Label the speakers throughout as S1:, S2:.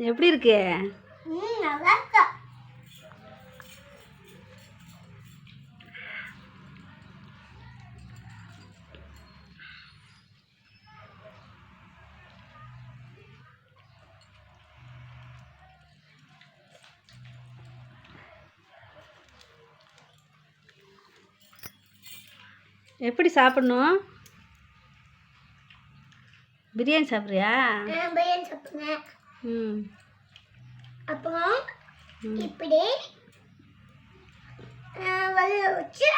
S1: எப்படி இருக்கு?
S2: நல்லா இருக்கா?
S1: எப்படி சாப்பிடணும்? பிரியாணி சாப்பிட்றியா?
S2: பிரியாணி சாப்பிடுங்க
S1: ம்.
S2: அப்புறம். இப்படி வச்சு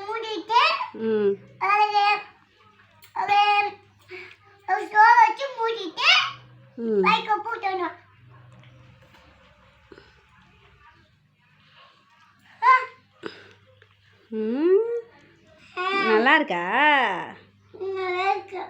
S2: மூடிட்டு
S1: ம்.
S2: சோறு வச்சு மூடிட்டு பைக்கை போட்டணும்
S1: ம். நல்லா இருக்கா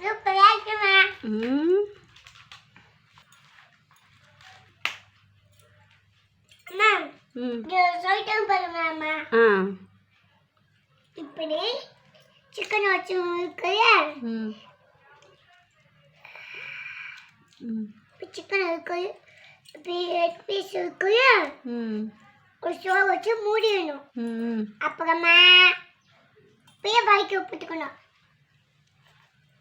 S2: சூப்பரா இருக்குமா
S1: ம்
S2: அம்மா இங்க சொல்லிட்டேன் பாருங்க அம்மா
S1: ஆ
S2: இப்படி சிக்கன் வச்சு இருக்குல்ல
S1: ம்.
S2: சிக்கன் இருக்கு இப்படி எக் பீஸ் இருக்குல்ல
S1: ம்
S2: சோறு வச்சு மூடிடணும் அப்புறமா அப்படியே பைக்கை போட்டுக்கணும்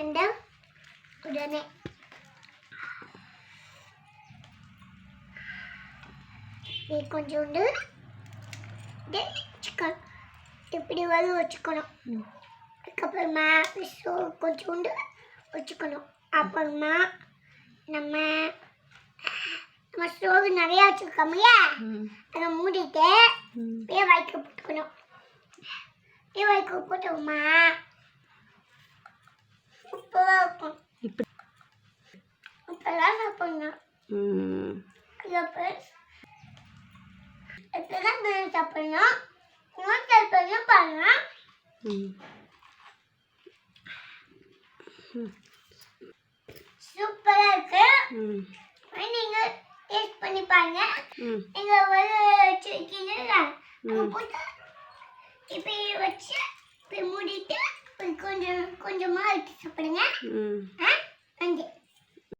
S2: and உடனே. நீ கொஞ்சோண்டு சிக்கன் இப்படி வந்து வச்சுக்கணும். அதுக்கப்புறமா சோ கொஞ்சோண்டு வச்சுக்கணும். அப்புறமா நம்ம நம்ம சோறு நிறையா வச்சுருக்கோம்ல அதை மூடிட்டு அப்படியே வைக்க போட்டுக்கணும். அப்படியே வைக்க போட்டோமா சூப்பராக இருக்கும்
S1: இப்படி
S2: இப்போதான் சாப்பிடணும்
S1: ம்
S2: அதுக்கப்புறம் சாப்பிடணும் இன்னும் பாருங்க சூப்பராக இருக்கு நீங்கள் டேஸ்ட் பண்ணி பாருங்க நீங்கள் வச்சு இப்படி மூடிட்டு கொஞ்சம் கொஞ்சமாக வச்சு சாப்பிடுங்க.
S1: ம்.
S2: ஆ நன்றி